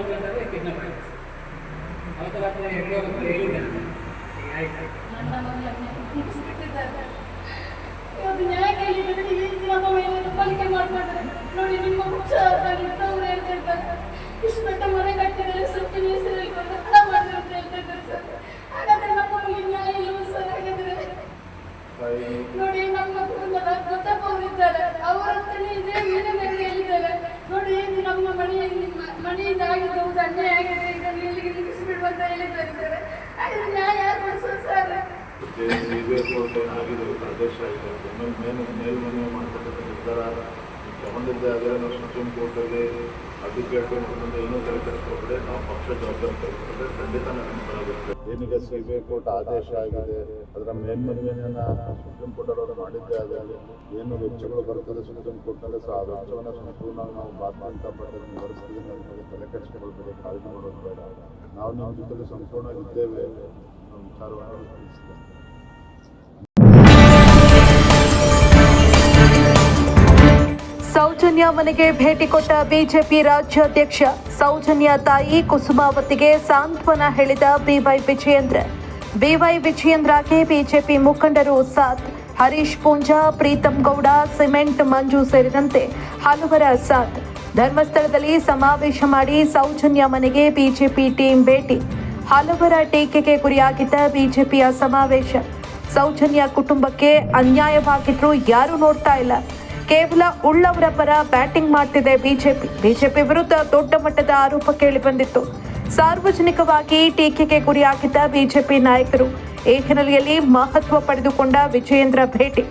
ಆಗಬೇಕಾದ್ರೆ ಕಿಡ್ನಾಪ್ ಆಗಿದೆ ಅವ್ರ ಹತ್ರ ಈ ನಮ್ಮ ಮೇಲೆ ಪಾಲಿಕೆ ಮಾಡ್ತಾರೆ ನೋಡಿ, ನಿಮ್ಮ ಹುಚ್ಚ ಅವ್ರು ಹೇಳ್ತಾ ಇದ್ದಾರೆ. ಇಷ್ಟು ದೊಡ್ಡ ಮನೆ ಕಟ್ಟಿದರೆ ಸ್ವಲ್ಪ ಮಾಡಿದ್ರು ಅಂತ ಹೇಳ್ತಾ ಇದ್ದಾರೆ ಸರ್ ಹಾಗಾದ್ರೆ ನಮ್ಮ ಮನೆಗೆ ನೋಡಿ ನಮ್ಮ ಕುಟುಂಬದ ಪ್ರತಾಪ್ ಅವರಿದ್ದಾರೆ ಅವರ ಹತ್ರನೇ ಇದೇ ನೋಡಿ ಇದು ನಮ್ಮ ಮನೆ ಮನೆಯಿಂದ ಆಗಿದ್ದು ಅನ್ಯಾಯ ಆಗಿದೆ. ಇದನ್ನು ಇಲ್ಲಿಗೆ ನಿಲ್ಲಿಸಿಬಿಡುವ ಅಂತ ಹೇಳಿದ್ದಾರೆ ಹಾಗಾದ್ರೆ ನ್ಯಾಯ ಯಾರು ಕೊಡಿಸೋದು ಸರ್? ಏನಾಗಿದೆ ಆದೇಶ ಆಗಿದೆ. ಮೇಲ್ಮನೆ ಮಾಡ್ತಕ್ಕಂಥ ನಿರ್ಧಾರ ಆದರೆ ನಾವು ಸುಪ್ರೀಂ ಕೋರ್ಟಲ್ಲಿ ಅಡ್ವೊಕೇಟ್ ಕೇಳ್ಕೊಂಡು ಏನೂ ತಲೆ ಕೆಡಿಸ್ಕೊಂಡ್ರೆ ನಾವು ಪಕ್ಷ ಜವಾಬ್ದಾರಿ ತೆಗೆದುಕೊಂಡ್ರೆ ಖಂಡಿತ ನಾನು ಏನೀಗ ಐ ಕೋರ್ಟ್ ಆದೇಶ ಆಗಿದೆ, ಅದರ ಮೇಲ್ಮನವಿಯನ್ನು ಸುಪ್ರೀಂ ಕೋರ್ಟಲ್ಲಿ ಮಾಡಿದ್ದೆ ಆದರೆ ಏನು ವೆಚ್ಚಗಳು ಬರ್ತದೆ ಸುಪ್ರೀಂ ಕೋರ್ಟ್ನಲ್ಲಿ ಸಹ ಆ ವೆಚ್ಚವನ್ನು ಸಂಪೂರ್ಣವಾಗಿ ನಾವು ಭಾರತೀಯ ಪಟ್ಟದ ನಿವಾರಿಸ್ತೀವಿ ಅನ್ನೋದ್ರ ತಲೆ ಕೆಡಿಸ್ಕೊಳ್ಬೇಕು, ಕಾಳಜಿ ಮಾಡೋದು ಬೇಡ. ನಾವು ನಮ್ಮ ಜೊತೆಗೆ ಸಂಪೂರ್ಣವಾಗಿ ಇದ್ದೇವೆ ನಮ್ಮ ವಿಚಾರವನ್ನು ತಿಳಿಸ್ತೇನೆ ಮನೆಗೆ ಭೇಟಿ ಕೊಟ್ಟ ಬಿಜೆಪಿ ರಾಜ್ಯಾಧ್ಯಕ್ಷ ಸೌಜನ್ಯ ತಾಯಿ ಕುಸುಮಾವತಿಗೆ ಸಾಂತ್ವನ ಹೇಳಿದ B Y Vijayendra. B Y ವಿಜಯೇಂದ್ರಗೆ BJP ಮುಖಂಡರು ಸಾಥ್. ಹರೀಶ್ ಪೂಂಜಾ, ಪ್ರೀತಂ ಗೌಡ, ಸಿಮೆಂಟ್ ಮಂಜು ಸೇರಿದಂತೆ ಹಲವರ ಸಾಥ್. ಧರ್ಮಸ್ಥಳದಲ್ಲಿ ಸಮಾವೇಶ ಮಾಡಿ ಸೌಜನ್ಯ ಮನೆಗೆ ಬಿಜೆಪಿ ಟೀಂ ಭೇಟಿ. ಹಲವರ ಟೀಕೆಗೆ ಗುರಿಯಾಗಿದ್ದ ಬಿಜೆಪಿಯ ಸಮಾವೇಶ. ಸೌಜನ್ಯ ಕುಟುಂಬಕ್ಕೆ ಅನ್ಯಾಯವಾಗಿದ್ರು ಯಾರು ನೋಡ್ತಾ ಇಲ್ಲ. ಕೇವಲ ಉಳ್ಳವರ ಪರ ಬ್ಯಾಟಿಂಗ್ ಮಾಡ್ತಿದೆ ಬಿಜೆಪಿ. ಬಿಜೆಪಿ ವಿರುದ್ಧ ದೊಡ್ಡ ಮಟ್ಟದ ಆರೋಪ ಕೇಳಿ ಬಂದಿತ್ತು. ಸಾರ್ವಜನಿಕವಾಗಿ ಟೀಕೆಗೆ ಗುರಿಯಾಗಿದ್ದ ಬಿಜೆಪಿ ನಾಯಕರು ಈ ಹಿನ್ನೆಲೆಯಲ್ಲಿ ಮಹತ್ವ ಪಡೆದುಕೊಂಡ ವಿಜಯೇಂದ್ರ ಭೇಟಿ.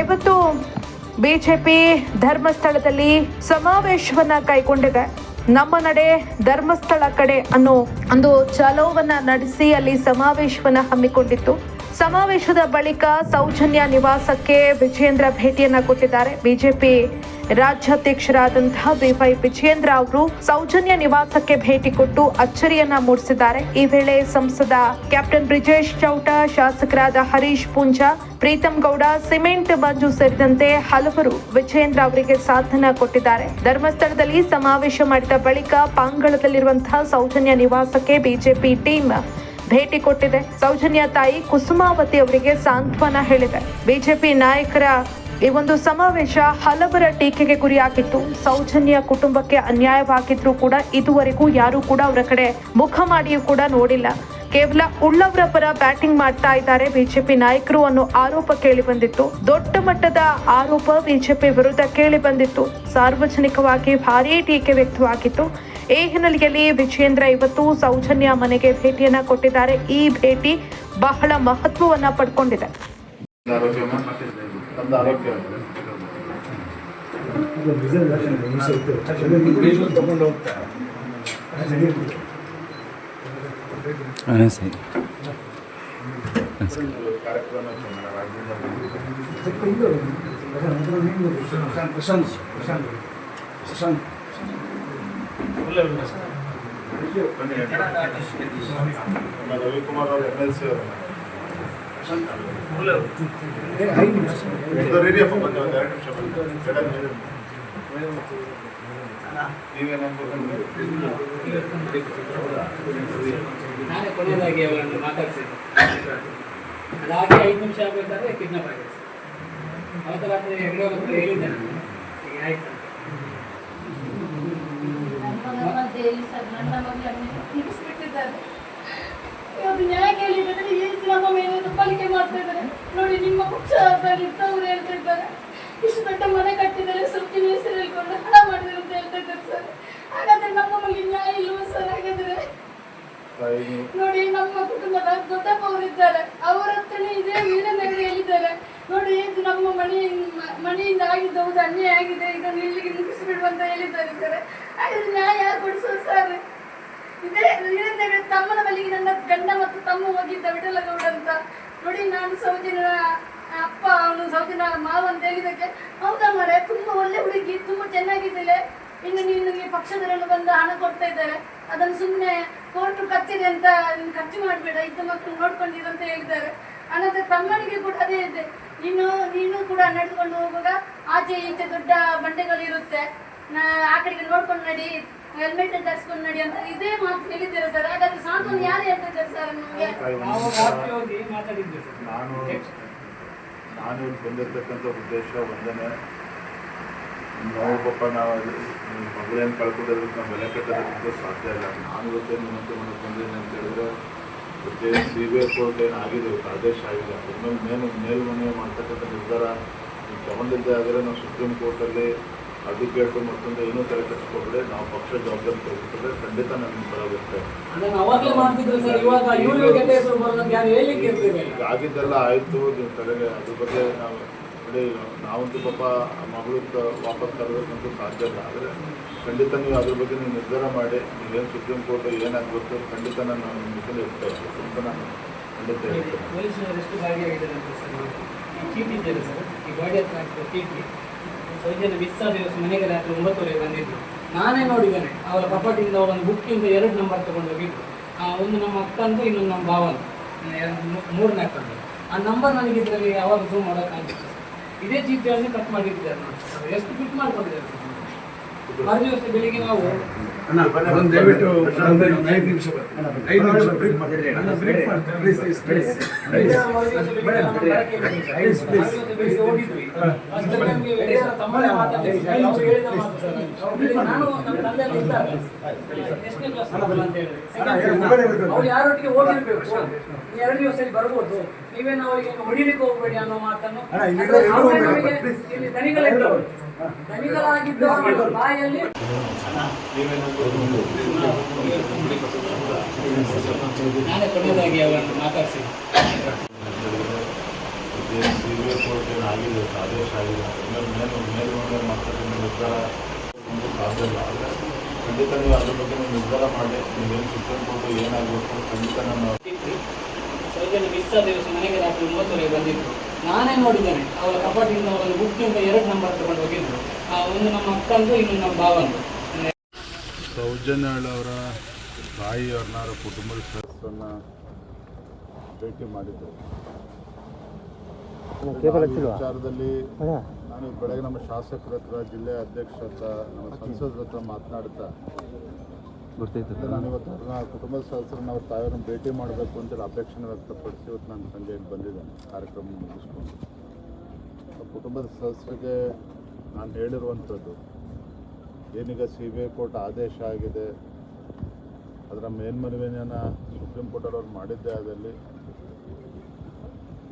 ಇವತ್ತು ಬಿಜೆಪಿ ಧರ್ಮಸ್ಥಳದಲ್ಲಿ ಸಮಾವೇಶವನ್ನ ಕೈಗೊಂಡಿದೆ. ನಮ್ಮ ನಡೆ ಧರ್ಮಸ್ಥಳ ಕಡೆ ಅನ್ನೋ ಒಂದು ಚಲೋವನ್ನ ನಡೆಸಿ ಅಲ್ಲಿ ಸಮಾವೇಶವನ್ನ ಹಮ್ಮಿಕೊಂಡಿತ್ತು. ಸಮಾವೇಶದ ಬಳಿಕ ಸೌಜನ್ಯ ನಿವಾಸಕ್ಕೆ ವಿಜೇಂದ್ರ ಭೇಟಿಯನ್ನ ಕೊಟ್ಟಿದ್ದಾರೆ. ಬಿಜೆಪಿ ರಾಜ್ಯಾಧ್ಯಕ್ಷರಾದಂತಹ ಬಿವೈ ವಿಜೇಂದ್ರ ಅವರು ಸೌಜನ್ಯ ನಿವಾಸಕ್ಕೆ ಭೇಟಿ ಕೊಟ್ಟು ಅಚ್ಚರಿಯನ್ನ ಮೂಡಿಸಿದ್ದಾರೆ. ಈ ವೇಳೆ ಸಂಸದ ಕ್ಯಾಪ್ಟನ್ ಬ್ರಿಜೇಶ್ ಚೌಟ, ಶಾಸಕರಾದ ಹರೀಶ್ ಪೂಂಜಾ, ಪ್ರೀತಂ ಗೌಡ, ಸಿಮೆಂಟ್ ಮಂಜು ಸೇರಿದಂತೆ ಹಲವರು ವಿಜೇಂದ್ರ ಅವರಿಗೆ ಸಾಧನ ಕೊಟ್ಟಿದ್ದಾರೆ. ಧರ್ಮಸ್ಥಳದಲ್ಲಿ ಸಮಾವೇಶ ಮಾಡಿದ ಬಳಿಕ ಪಾಂಗಳದಲ್ಲಿರುವಂತಹ ಸೌಜನ್ಯ ನಿವಾಸಕ್ಕೆ ಬಿಜೆಪಿ ಟೀಮ್ ಭೇಟಿ ಕೊಟ್ಟಿದೆ. ಸೌಜನ್ಯ ತಾಯಿ ಕುಸುಮಾವತಿ ಅವರಿಗೆ ಸಾಂತ್ವನ ಹೇಳಿದೆ. ಬಿಜೆಪಿ ನಾಯಕರ ಈ ಒಂದು ಸಮಾವೇಶ ಹಲವರ ಟೀಕೆಗೆ ಗುರಿಯಾಗಿತ್ತು. ಸೌಜನ್ಯ ಕುಟುಂಬಕ್ಕೆ ಅನ್ಯಾಯವಾಗಿದ್ರು ಕೂಡ ಇದುವರೆಗೂ ಯಾರು ಕೂಡ ಅವರ ಕಡೆ ಮುಖ ಮಾಡಿಯೂ ಕೂಡ ನೋಡಿಲ್ಲ. ಕೇವಲ ಉಳ್ಳವರ ಪರ ಬ್ಯಾಟಿಂಗ್ ಮಾಡ್ತಾ ಇದ್ದಾರೆ ಬಿಜೆಪಿ ನಾಯಕರು ಅನ್ನೋ ಆರೋಪ ಕೇಳಿ ಬಂದಿತ್ತು. ದೊಡ್ಡ ಮಟ್ಟದ ಆರೋಪ ಬಿಜೆಪಿ ವಿರುದ್ಧ ಕೇಳಿ ಬಂದಿತ್ತು. ಸಾರ್ವಜನಿಕವಾಗಿ ಭಾರೀ ಟೀಕೆ ವ್ಯಕ್ತವಾಗಿತ್ತು. ಈ ಹಿನ್ನೆಲೆಯಲ್ಲಿ ವಿಜೇಂದ್ರ ಇವತ್ತು ಸೌಜನ್ಯ ಮನೆಗೆ ಭೇಟಿಯನ್ನ ಕೊಟ್ಟಿದ್ದಾರೆ. ಈ ಭೇಟಿ ಬಹಳ ಮಹತ್ವವನ್ನ ಪಡ್ಕೊಂಡಿದೆ. ಪ್ರಶಾಂತ್ ಪ್ರಶಾಂತ್ ಪ್ರಶಾಂತ್ ನಮ್ಮ ರವಿಕುಮಾರ್ ಅವರು ಎಂ ಎಲ್ ಸಿ ಅವರು ಹಿರಿಯಪ್ಪ ಬಂದು ಒಂದು ಎರಡು ನಿಮಿಷ ನಾನೇ ಕೊನೆಯದಾಗಿ ಅವರನ್ನು ಮಾತಾಡ್ಸಿದ್ದೆ ಅದಾಗಿ ಐದು ನಿಮಿಷ ಆಗಬೇಕಾದ್ರೆ ಕಿಡ್ನಾಪ್ ಆಗಿದೆ. ಅವತ್ತು ರಾತ್ರಿ ಹೆಗ್ಡೆ ಹೇಳಿದ್ದೆ ಆಯ್ತು ಅಂತ. ನನ್ನ ಮಧ್ಯೆ ಇಲ್ಲಿ ಸರ್ ನನ್ನ ಇವತ್ತು ನ್ಯಾಯ ಕೇಳಿದ್ರೆ ಈ ನಮ್ಮ ಮೇಲೆ ಪಾಲಿಕೆ ಮಾಡ್ತಾ ಇದ್ದಾರೆ ನೋಡಿ, ನಿಮ್ಮ ಪಕ್ಷ ಇದ್ದವ್ರು ಹೇಳ್ತಾ ಇದ್ದಾರೆ ಇಷ್ಟು ದೊಡ್ಡ ಮನೆ ಕಟ್ಟಿದ್ದಾರೆ ಸುತ್ತಿನ ಹೆಸರು ಹೇಳ್ಕೊಂಡು ಹಣ ಮಾಡಿದ್ರು ಅಂತ ಹೇಳ್ತಾ ಇದ್ದಾರೆ ಸರ್ ಹಾಗಾದ್ರೆ ನಮ್ಮ ನ್ಯಾಯ ಇಲ್ವಾ ಸರ್ ಹಾಗಾದ್ರೆ ನೋಡಿ ನಮ್ಮ ಕುಟುಂಬದ ದೊಡ್ಡಪ್ಪ ಅವರಿದ್ದಾರೆ ಅವರ ಹತ್ರನೇ ಇದೇ ವೀರನಗರ ನೋಡಿ, ಇದು ನಮ್ಮ ಮನೆ ಮನೆಯಿಂದ ಹೌದು ಅನ್ಯಾಯ ಆಗಿದೆ. ಇದನ್ನು ಇಲ್ಲಿಗೆ ಮುಗಿಸ್ಬಿಡುವ ಅಂತ ಹೇಳಿದ್ದಾರೆ ಹಾಗಾದ್ರೆ ನ್ಯಾಯ ಯಾರು ಸರ್. ಇದೇ ಇದರಿಂದ ತಮ್ಮನ ಬಳಿಗೆ ನನ್ನ ಗಂಡ ಮತ್ತು ತಮ್ಮ ಹೋಗಿದ್ದ ವಿಠಲಗೌಡ ಅಂತ ನೋಡಿ, ನಾನು ಸೌದಿನ ಅಪ್ಪ, ಅವನು ಸೌದಿನ ಮಾವ ಅಂತ ಹೇಳಿದಕ್ಕೆ ಹೌದಾ ಮರೆ ತುಂಬಾ ಒಳ್ಳೆ ಹುಡುಗಿ, ತುಂಬಾ ಚೆನ್ನಾಗಿದ್ದಿಲ್ಲ ಇನ್ನು ನೀನು ಈ ಪಕ್ಷದವರೆಲ್ಲ ಬಂದು ಹಣ ಕೊಡ್ತಾ ಇದ್ದಾರೆ. ಅದನ್ನು ಸುಮ್ಮನೆ ಕೋರ್ಟು ಕಚ್ಚಿದೆ ಅಂತ ಖರ್ಚು ಮಾಡಬೇಡ, ಇದ್ದ ಮಕ್ಕಳು ನೋಡ್ಕೊಂಡಿರು ಅಂತ ಹೇಳಿದ್ದಾರೆ. ಅನಂತರ ತಮ್ಮನಿಗೆ ಕೂಡ ಅದೇ ಇದೆ. ನೀನು ನೀನು ಕೂಡ ನಡ್ಕೊಂಡು ಹೋಗುವಾಗ ಆಚೆ ಈಚೆ ದೊಡ್ಡ ಬಂಡೆಗಳು ಇರುತ್ತೆ ಆ ಕಡೆಗೆ ನೋಡ್ಕೊಂಡು ನಡಿ ಹೆಲ್ಮೆಟ್ ಧರಿಸ್ಕೊಂಡು ನಡಿ ಅಂತ ಇದೇ ಮಾತು ಹೇಳಿದ್ದೀರಾ ಸರ್. ಹಾಗಾದ್ರೆ ಸಾಂತ್ವನ ಯಾರು ಹೇಳ್ತಿದ್ದಾರೆ ಸರ್ ನಮಗೆ? ನಾನು ನಾನು ಇಲ್ಲಿ ಬಂದಿರತಕ್ಕಂಥ ಉದ್ದೇಶ ಒಂದನೇ ನೋವು ಪಾಪ ನಾವು ನಿಮ್ಮ ಮಗಳೇನು ಕಳ್ಕೊಂಡಿರೋದಕ್ಕೆ ನಾವು ಬೆಲೆ ಕಟ್ಟೋದಕ್ಕೆ ಸಾಧ್ಯ ಇಲ್ಲ. ನಾನು ಇವತ್ತೇನು ಮತ್ತೆ ಮಾಡಕ್ಕೆ ಬಂದಿದ್ದೀನಿ ಅಂತ ಹೇಳಿದ್ರೆ ಇವತ್ತೇ ಸಿ ಬಿ ಐ ಕೋರ್ಟ್ ಏನು ಆಗಿದೆ ಆದೇಶ ಆಗಿದೆ. ಅದ್ರ ಮೇಲೆ ಮೇಲ್ಮನೆ ಮಾಡ್ತಕ್ಕಂಥ ನಿರ್ಧಾರ ತಗೊಂಡಿದ್ದೆ ಆದರೆ ನಾವು ಸುಪ್ರೀಂ ಕೋರ್ಟಲ್ಲಿ ಅಡ್ವೊಕೇಟ್ ಮತ್ತೊಂದು ಏನೂ ತಲೆ ಕಟ್ಟಿಸ್ಕೊಂಡ್ರೆ ನಾವು ಪಕ್ಷ ಜವಾಬ್ದಾರಿ ತೆಗೆದುಕೊಂಡ್ರೆ ಖಂಡಿತ ಇರ್ತಿರ್ಲಿಲ್ಲ ಈಗ ಆಗಿದ್ದೆಲ್ಲ ಆಯಿತು. ನೀವು ತಲೆಗೆ ಅದ್ರ ಬಗ್ಗೆ ನಾವು ಬಿಡಿ ನಾವಂತೂ ಪಾಪ ಮಗಳು ವಾಪಸ್ ತರಬೇಕಂತೂ ಸಾಧ್ಯ ಇಲ್ಲ. ಆದರೆ ಖಂಡಿತ ನೀವು ಅದ್ರ ಬಗ್ಗೆ ನೀವು ನಿರ್ಧಾರ ಮಾಡಿ ನೀವೇನು ಸುಪ್ರೀಂ ಕೋರ್ಟ್ ಏನಾಗಬೇಕು ಖಂಡಿತ ನಾನು ನಿಮ್ಮ ಜೊತೆ ಇರ್ತೇವೆ ಅಂತ ನಾನು ಖಂಡಿತ ಹೇಳ್ತೇನೆ. ಒಂಬತ್ತುವರೆಗೆ ಬಂದಿದ್ದು ನಾನೇ ನೋಡಿದ್ದೇನೆ. ಅವರ ಪ್ರಾಪರ್ಟಿಯಿಂದ ಅವರೊಂದು ಬುಕ್ಕಿಂದ ಎರಡು ನಂಬರ್ ತಗೊಂಡು ಹೋಗಿದ್ದು ಆ, ಒಂದು ನಮ್ಮ ಅಕ್ಕಂದು ಇನ್ನೊಂದು ನಮ್ಮ ಭಾವಂದು ಮೂರನೇ ಅಕ್ಕಂದು. ಆ ನಂಬರ್ ನನಗೆ ಇದರಲ್ಲಿ ಯಾವಾಗ ಝೂಮ್ ಮಾಡೋಕ್ಕಾಗ್ತಿತ್ತು ಇದೇ ಚೀಟಿಯನ್ನು ಕಟ್ ಮಾಡಿಟ್ಟಿದ್ದಾರೆ ನೋಡಿ ಎಷ್ಟು ಫಿಟ್ ಮಾಡ್ಕೊಂಡಿದ್ದಾರೆ ಮರುದಿವಸ ಬೆಳಿಗ್ಗೆ ನಾವು ಅಣ್ಣ ಒಂದು ದಯವಿಟ್ಟು ಒಂದು ಐದು ನಿಮಿಷ ಐದು ನಿಮಿಷ ಬ್ರೇಕ್ ಮಾಡಿ ಬ್ರೇಕ್ ಮಾಡ್ತೀನಿ ಪ್ಲೀಸ್ ಪ್ಲೀಸ್ ಪ್ಲೀಸ್ ಪ್ಲೀಸ್ ಅವ್ರು ಯಾರೊಟ್ಟಿಗೆ ಹೋಗಿರ್ಬೇಕು ಎರಡು ದಿವಸದಲ್ಲಿ ಬರ್ಬೋದು. ನೀವೇನು ಅವರಿಗೆ ಹೊಡಿಲಿಕ್ಕೆ ಹೋಗ್ಬೇಡಿ ಅನ್ನೋ ಮಾತನ್ನು ಅಣ್ಣ, ಇಲ್ಲಿ ದನಿಗಳಾಗಿದ್ದವರು ಬಾಯಲ್ಲಿ ನಾನೇ ಕೊನೆಯದಾಗಿ ಅವರನ್ನು ಏನು ಆಗಿದೆ ಆದೇಶ ಆಗಿದೆ ಅದನ್ನ ಮೇಲೆ ಮೇಲು ಮಾತಾಡಿದ ಮಾಡ್ತಕ್ಕಂಥ ನಿರ್ಧಾರ ಸಾಧ್ಯ ಇಲ್ಲ ಆದರೆ ಖಂಡಿತ ನೀವು ಅದ್ರ ಬಗ್ಗೆ ನೀವು ನಿರ್ಧಾರ ಮಾಡಿ ಏನಾಗಬೇಕು ಖಂಡಿತ ನಾನು ಸೌಜನ್ಯ ಮಿಸ್ ಆದ ದಿವಸ ಮನೆಗೆ ರಾತ್ರಿ ಒಂಬತ್ತುವರೆಗೆ ಬಂದಿದ್ರು ನಾನೇ ನೋಡಿದ್ದೇನೆ. ಅವರ ಕಪಾಟಿಂದ ಅವರೊಂದು ಬುಕ್ಕಿಂದ ಎರಡು ನಂಬರ್ ತಗೊಂಡು ಹೋಗಿದ್ರು. ಆ, ಒಂದು ನಮ್ಮ ಅಕ್ಕಂದು ಇನ್ನೊಂದು ನಮ್ಮ ಭಾವಂದು. ಅವರ ತಾಯಿಯವ್ರನ್ನ ಅವರ ಕುಟುಂಬದ ಸದಸ್ಯರನ್ನ ಭೇಟಿ ಮಾಡಿದ್ದೆ ನಾವು ಈ ವಿಚಾರದಲ್ಲಿ ನಾನು ಈ ಬೆಳಗ್ಗೆ ನಮ್ಮ ಶಾಸಕರ ಹತ್ರ ಜಿಲ್ಲೆ ಅಧ್ಯಕ್ಷ ಹತ್ರ ನಮ್ಮ ಸಂಸದರ ಹತ್ರ ಮಾತನಾಡ್ತಾ ಗೊತ್ತಾಯ್ತು. ನಾನು ಇವತ್ತು ಅವ್ರನ್ನ ಕುಟುಂಬದ ಸದಸ್ಯರನ್ನ ಅವ್ರ ತಾಯಿಯವ್ರನ್ನ ಭೇಟಿ ಮಾಡಬೇಕು ಅಂತೇಳಿ ಅಪೇಕ್ಷೆ ವ್ಯಕ್ತಪಡಿಸಿ ಇವತ್ತು ನಾನು ಸಂಜೆ ಬಂದಿದ್ದೇನೆ. ಕಾರ್ಯಕ್ರಮ ಮುಗಿಸ್ಕೊಂಡು. ಕುಟುಂಬದ ಸದಸ್ಯರಿಗೆ ನಾನು ಹೇಳಿರುವಂಥದ್ದು ಏನೀಗ ಸಿ ಬಿ ಐ ಕೋರ್ಟ್ ಆದೇಶ ಆಗಿದೆ ಅದರ ಮೇಲ್ಮನವಿಯನ್ನು ಸುಪ್ರೀಂ ಕೋರ್ಟಲ್ಲಿ ಅವ್ರು ಮಾಡಿದ್ದೇ ಆದಲ್ಲಿ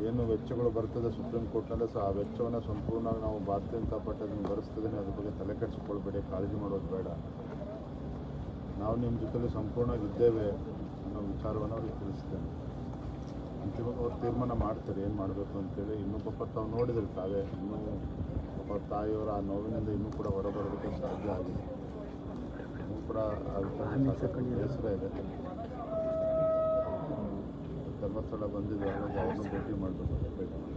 ಏನು ವೆಚ್ಚಗಳು ಬರ್ತದೆ ಸುಪ್ರೀಂ ಕೋರ್ಟ್ನಲ್ಲಿ ಸಹ ಆ ವೆಚ್ಚವನ್ನು ಸಂಪೂರ್ಣವಾಗಿ ನಾವು ಭಾರತೀಯ ಜನತಾ ಪಾರ್ಟಿ ಅದನ್ನು ಅದ್ರ ಬಗ್ಗೆ ತಲೆ ಕೆಡಿಸ್ಕೊಳ್ಬೇಡಿ, ಕಾಳಜಿ ಮಾಡೋದು ಬೇಡ. ನಾವು ನಿಮ್ಮ ಜೊತೆಲಿ ಸಂಪೂರ್ಣವಾಗಿ ಇದ್ದೇವೆ ಅನ್ನೋ ವಿಚಾರವನ್ನು ಅವ್ರಿಗೆ ತಿಳಿಸ್ತೇನೆ. ಅಂತಿಮವಾಗಿ ಅವ್ರು ತೀರ್ಮಾನ ಮಾಡ್ತಾರೆ, ಏನು ಮಾಡಬೇಕು ಅಂತೇಳಿ. ಇನ್ನೂ ಪಾಪ ತಾವು ನೋಡಿದ್ರು ತಾವೇ, ಇನ್ನೂ ಪಾಪ ತಾಯಿಯವರ ಆ ನೋವಿನಿಂದ ಇನ್ನೂ ಕೂಡ ಹೊರಬರೋದಕ್ಕೆ ಸಾಧ್ಯ ಆಗಿದೆ. ಇನ್ನೂ ಕೂಡ ಬೇಸರ ಇದೆ. ಧರ್ಮಸ್ಥಳ ಬಂದಿದೆ ಹಾಗಾಗಿ ಅವ್ರನ್ನ ಭೇಟಿ ಮಾಡಬೇಕು ಭೇಟಿ ಮಾಡಿ